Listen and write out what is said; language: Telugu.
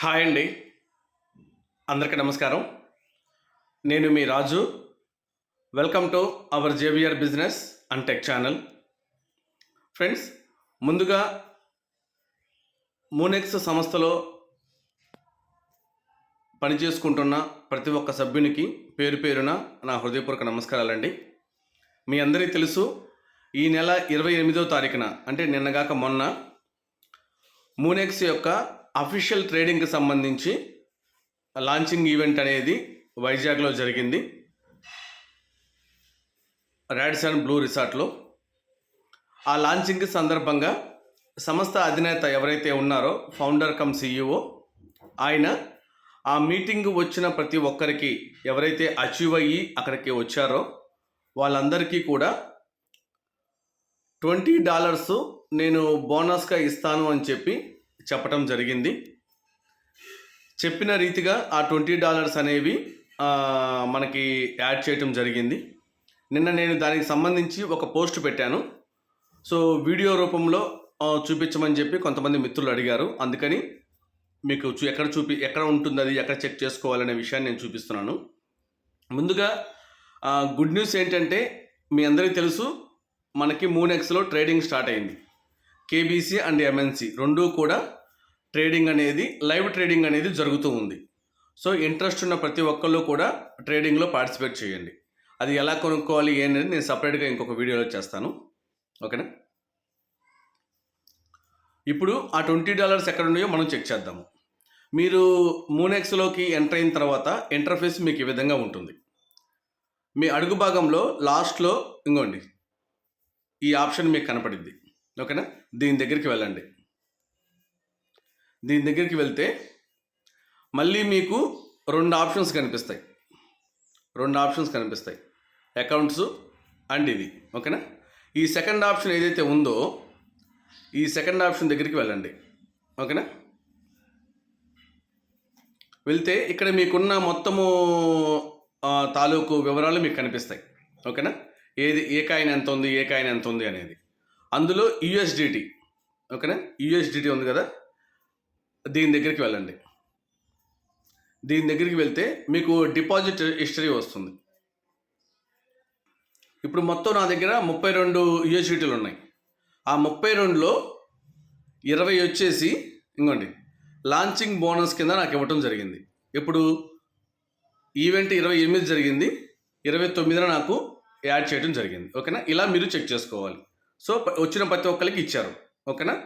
హాయ్ అండి. అందరికీ నమస్కారం. నేను మీ Raju. Welcome to our Xavier business and tech channel friends ముందుగా మూనెక్స్ సంస్థలో పనిచేసుకుంటున్న ప్రతి ఒక్క సభ్యునికి పేరు పేరున నా హృదయపూర్వక నమస్కారాలండి. మీ అందరికీ తెలుసు ఈ నెల ఇరవై ఎనిమిదో తారీఖున అంటే నిన్నగాక మొన్న మూనెక్స్ యొక్క అఫీషియల్ ట్రేడింగ్కి సంబంధించి లాంచింగ్ ఈవెంట్ అనేది వైజాగ్లో జరిగింది. రాడ్సన్ బ్లూ రిసార్ట్లో ఆ లాంచింగ్ సందర్భంగా సంస్థ అధినేత ఎవరైతే ఉన్నారో ఫౌండర్ కమ్ సీఈఓ ఆయన ఆ మీటింగ్ వచ్చిన ప్రతి ఒక్కరికి ఎవరైతే అచీవ్ అయ్యి అక్కడికి వచ్చారో వాళ్ళందరికీ కూడా ట్వంటీ డాలర్స్ నేను బోనస్గా ఇస్తాను అని చెప్పి చెప్పటం జరిగింది. చెప్పిన రీతిగా ఆ ట్వంటీ డాలర్స్ అనేవి మనకి యాడ్ చేయటం జరిగింది. నిన్న నేను దానికి సంబంధించి ఒక పోస్ట్ పెట్టాను. సో వీడియో రూపంలో చూపించమని చెప్పి కొంతమంది మిత్రులు అడిగారు. అందుకని మీకు చూ ఎక్కడ చూపి ఎక్కడ ఉంటుంది అది ఎక్కడ చెక్ చేసుకోవాలనే విషయాన్ని నేను చూపిస్తున్నాను. ముందుగా గుడ్ న్యూస్ ఏంటంటే మీ అందరికీ తెలుసు మనకి మూనెక్స్లో ట్రేడింగ్ స్టార్ట్ అయింది. కేబీసీ అండ్ ఎంఎన్సీ రెండూ కూడా ట్రేడింగ్ అనేది లైవ్ ట్రేడింగ్ అనేది జరుగుతూ ఉంది. సో ఇంట్రెస్ట్ ఉన్న ప్రతి ఒక్కళ్ళు కూడా ట్రేడింగ్లో పార్టిసిపేట్ చేయండి. అది ఎలా కొనుక్కోవాలి ఏంటనేది నేను సపరేట్గా ఇంకొక వీడియోలో చేస్తాను. ఓకేనా ఇప్పుడు ఆ ట్వంటీ డాలర్స్ ఎక్కడ ఉన్నాయో మనం చెక్ చేద్దాము. మీరు మూనెక్స్లోకి ఎంటర్ అయిన తర్వాత ఇంటర్ఫేస్ మీకు ఈ విధంగా ఉంటుంది. మీ అడుగు భాగంలో లాస్ట్లో ఇంకోండి ఈ ఆప్షన్ మీకు కనపడింది ఓకేనా? దీని దగ్గరికి వెళ్ళండి. దీని దగ్గరికి వెళ్తే మళ్ళీ మీకు రెండు ఆప్షన్స్ కనిపిస్తాయి. రెండు ఆప్షన్స్ కనిపిస్తాయి. అకౌంట్స్ అండ్ ఇది. ఓకేనా? ఈ సెకండ్ ఆప్షన్ ఏదైతే ఉందో ఈ సెకండ్ ఆప్షన్ దగ్గరికి వెళ్ళండి. ఓకేనా? వెళ్తే ఇక్కడ మీకున్న మొత్తము తాలూకు వివరాలు మీకు కనిపిస్తాయి. ఓకేనా? ఏది ఏ కాయిన్ ఎంత ఉంది ఏ కాయిన్ ఎంత ఉంది అనేది. అందులో యుఎస్డిటి ఓకేనా? యుఎస్డిటి ఉంది కదా? దీని దగ్గరికి వెళ్ళండి. దీని దగ్గరికి వెళ్తే మీకు డిపాజిట్ హిస్టరీ వస్తుంది. ఇప్పుడు మొత్తం నా దగ్గర ముప్పై రెండు యూఎస్డిటీలు ఉన్నాయి. ఆ ముప్పై రెండులో ఇరవై వచ్చేసి ఇంకోండి లాంచింగ్ బోనస్ కింద నాకు ఇవ్వటం జరిగింది. ఇప్పుడు ఈవెంట్ ఇరవై ఎనిమిది జరిగింది ఇరవై తొమ్మిదిన నాకు యాడ్ చేయడం జరిగింది. ఓకేనా? ఇలా మీరు చెక్ చేసుకోవాలి. సో వచ్చిన ప్రతి ఒక్కరికి ఇచ్చారు. ఓకేనా?